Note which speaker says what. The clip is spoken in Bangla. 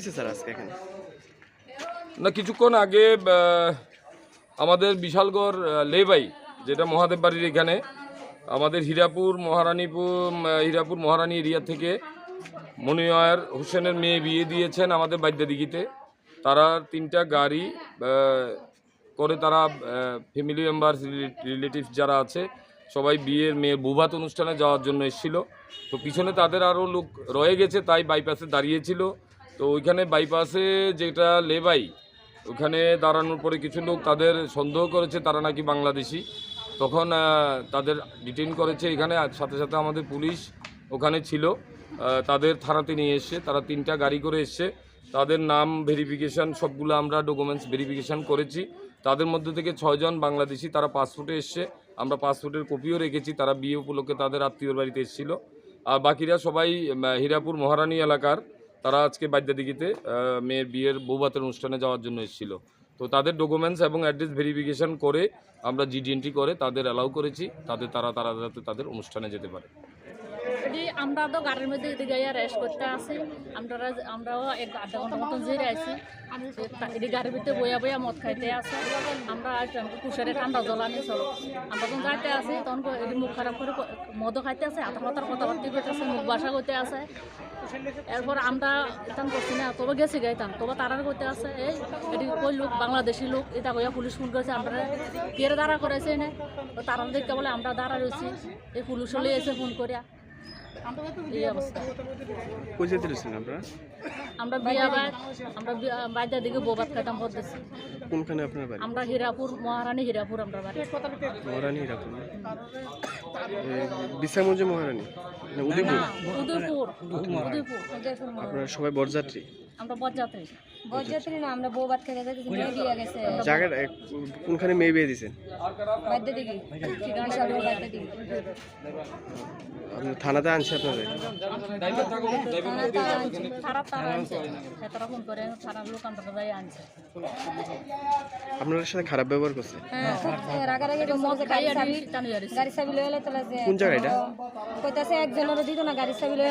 Speaker 1: হয়েছে স্যার আজকে এখানে?
Speaker 2: না, কিছুক্ষণ আগে আমাদের বিশালগড় লেবাই, যেটা মহাদেব বাড়ির এখানে, আমাদের হীরাপুর মহারানীপুর হীরাপুর মহারানী এরিয়া থেকে মনিয়ার হোসেনের মেয়ে বিয়ে দিয়েছেন আমাদের বাদ্যাদিঘিতে তারা তিনটা গাড়ি করে তারা ফ্যামিলি মেম্বার রিলেটিভ যারা আছে, সবাই বিয়ের মেয়ের বুভাত অনুষ্ঠানে যাওয়ার জন্য এসেছিল। তো পিছনে তাদের আরও লোক রয়ে গেছে, তাই বাইপাসে দাঁড়িয়েছিল। তো ওইখানে বাইপাসে যেটা লেবাই, ওখানে দাঁড়ানোর পরে কিছু লোক তাদের সন্দেহ করেছে, তারা নাকি বাংলাদেশি। তখন তাদের ডিটেইন করেছে এখানে সাথে সাথে আমাদের পুলিশ ওখানে ছিল। তাদের থানাতে নিয়ে এসছে তারা তিনটা গাড়ি করে এসছে। তাদের নাম ভেরিফিকেশন সবগুলো আমরা ডকুমেন্টস ভেরিফিকেশান করেছি। তাদের মধ্যে থেকে ছয়জন বাংলাদেশি, তারা পাসপোর্টে এসছে। আমরা পাসপোর্টের কপিও রেখেছি, তারা বিয়ে উপলক্ষে তাদের আত্মীয়র বাড়িতে এসেছিল। আর বাকিরা সবাই হীরাপুর মহারানী এলাকার। তারা আজকে আহ, মেয়ের বিয়ের বৌভাতের অনুষ্ঠানে যাওয়ার জন্য এসেছিল। তো তাদের ডকুমেন্টস এবং অ্যাড্রেস ভেরিফিকেশন করে আমরা জিডিএনটি করে তাদের অ্যালাউ করেছি। তাদের তারা তারা তাদের অনুষ্ঠানে যেতে পারে।
Speaker 3: এটি আমরা তো গাড়ির মধ্যে এদিকে রেস্ট করতে আসি আমরা আমরাও এক আধা ঘণ্টা মতন জিরে আছি এটি গাড়ির ভিতরে বইয়া বইয়া মদ খাইতে আসে। আমরা কুশারে ঠান্ডা জল আনি চলো। আমরা যখন যাইতে আসি, তখন ক- এটি মুখ খারাপ করে মদও খাইতে আছে আধা কথার কথাবার্তি করতেছে মুখ বাসা করতে আসে। এরপর আমরা ইতান করছি না, তবে গেছি গাইতাম তবে তারা করতে আছে এই, এটি কই লোক? বাংলাদেশি লোক? এটা কইয়া পুলিশ ফোন করেছে, আমরা কে দাঁড়া করেছে তো তারা দেখতে বলে, আমরা দাঁড়া রয়েছি এই পুলিশ হলে এসে ফোন করিয়া
Speaker 1: আপনারা?
Speaker 3: আমরা বিয়া আমরা বাইদার দিকে বোবাদ কাটাম বলতেছি
Speaker 1: কোনখানে আপনার বাড়ি?
Speaker 3: আমরা হীরাপুর মহারানী হীরাপুর আমরা বাড়ি।
Speaker 1: মহারানী এরকম বিশ্রামগঞ্জ মহারানী? না উদয়পুর?
Speaker 3: উদয়পুর। উদয়পুর
Speaker 1: আপনারা সবাই বরযাত্রী?
Speaker 3: আমরা বরযাত্রী।
Speaker 4: বরযাত্রী না আমরা বউ খেতে যাচ্ছি মেয়ে বিয়ে গেছে।
Speaker 1: জায়গার এক- কোনখানে মেয়ে বিয়ে দিয়েছেন?
Speaker 4: দিকে বড় বাদ্য দিকে
Speaker 1: আপনার থানাতে আনছে আপনাদের?
Speaker 3: খারাপ তারা আনছে। তারা ফোন করে লোক আমরা যাই আনছে।
Speaker 1: আপনাদের সাথে খারাপ ব্যবহার করছে?
Speaker 4: হ্যাঁ খুব রাগারাগি করছে
Speaker 3: মদ
Speaker 4: যে
Speaker 3: খাই
Speaker 4: গাড়ি চাবি
Speaker 3: টানি হারিছে
Speaker 4: গাড়ি চাবি লয়ে এলে
Speaker 1: কোন জায়গা এটা?
Speaker 4: কইতাছে একজনের দিত না গাড়ি চাবি লয়ে